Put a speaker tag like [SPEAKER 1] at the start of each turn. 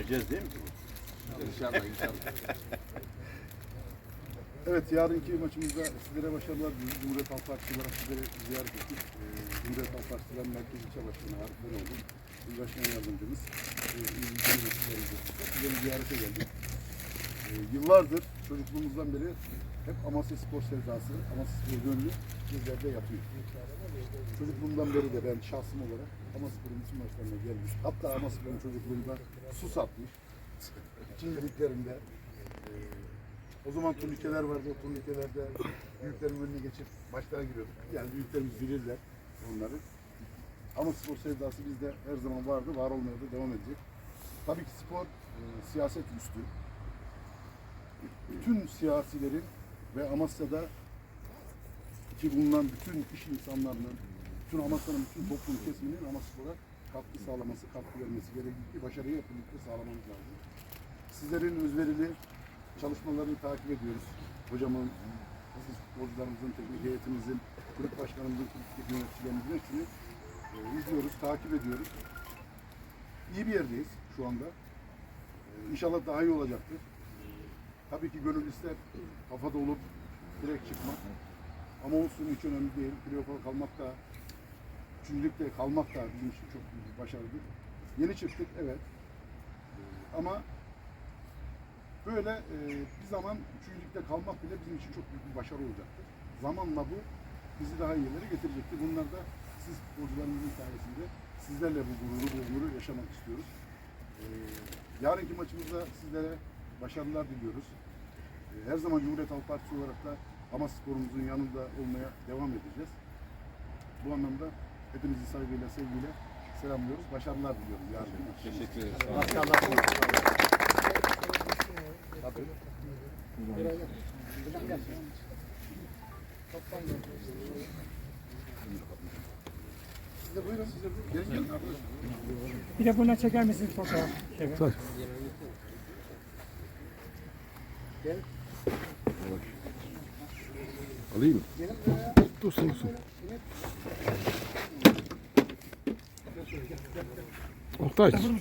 [SPEAKER 1] Yeneceğiz değil mi?
[SPEAKER 2] İnşallah inşallah.
[SPEAKER 3] Evet, yarınki maçımızda sizlere başarılar diliyoruz. Cumhuriyet Halk Partisi olarak sizleri ziyaret ettik. Ee, Cumhuriyet Halk Partisi'nden Merkez İlçe Başkanı Arif Benoğlu, İl Başkan Yardımcımız, e, İl sizleri ziyarete geldik. Ee, yıllardır çocukluğumuzdan beri hep Amasya Spor sevdası, Amasya Spor gönlü bizlerde yapıyor. Çocukluğumdan beri de ben şahsım olarak Amaspor'un bütün maçlarına gelmiş. Hatta Amaspor'un çocukluğunda su satmış. İkinciliklerinde e, o zaman turnikeler vardı. O turnikelerde büyüklerin önüne geçip maçlara giriyorduk. Yani büyüklerimiz bilirler onları. Ama spor sevdası bizde her zaman vardı. Var olmaya da devam edecek. Tabii ki spor e, siyaset üstü. Bütün siyasilerin ve Amasya'da ki bulunan bütün iş insanlarının, bütün Amasya'nın bütün toplum kesiminin Amasya'da katkı sağlaması, katkı vermesi gerekir ki başarıyı hep sağlamamız lazım. Sizlerin özverili çalışmalarını takip ediyoruz. Hocamın, bizim futbolcularımızın, teknik heyetimizin, kulüp başkanımızın, kulüp yöneticilerimizin hepsini e, izliyoruz, takip ediyoruz. İyi bir yerdeyiz şu anda. E, inşallah daha iyi olacaktır. Tabii ki gönül ister kafada olup direkt çıkmak. Ama olsun hiç önemli değil. Playoff'a kalmak da, üçüncülükte kalmak da bizim için çok büyük bir başarıdır. Yeni çıktık, evet. E, ama Böyle e, bir zaman üçüncülükte kalmak bile bizim için çok büyük bir başarı olacaktır. Zamanla bu bizi daha iyi yerlere getirecektir. Bunlar da siz futbolcularımızın sayesinde sizlerle bu gururu, bu onuru yaşamak istiyoruz. E, yarınki maçımızda sizlere başarılar diliyoruz. E, her zaman Cumhuriyet Halk Partisi olarak da ama sporumuzun yanında olmaya devam edeceğiz. Bu anlamda hepinizi saygıyla, sevgiyle selamlıyoruz. Başarılar diliyorum yarınki maç.
[SPEAKER 2] Teşekkür ederiz.
[SPEAKER 3] Gelin arkadaşlar.
[SPEAKER 4] Bir de buna çeker misiniz fotoğraf? Evet. Gel.
[SPEAKER 2] Alayım mı?
[SPEAKER 5] Dursun dursun. Oktay.
[SPEAKER 4] Tamam.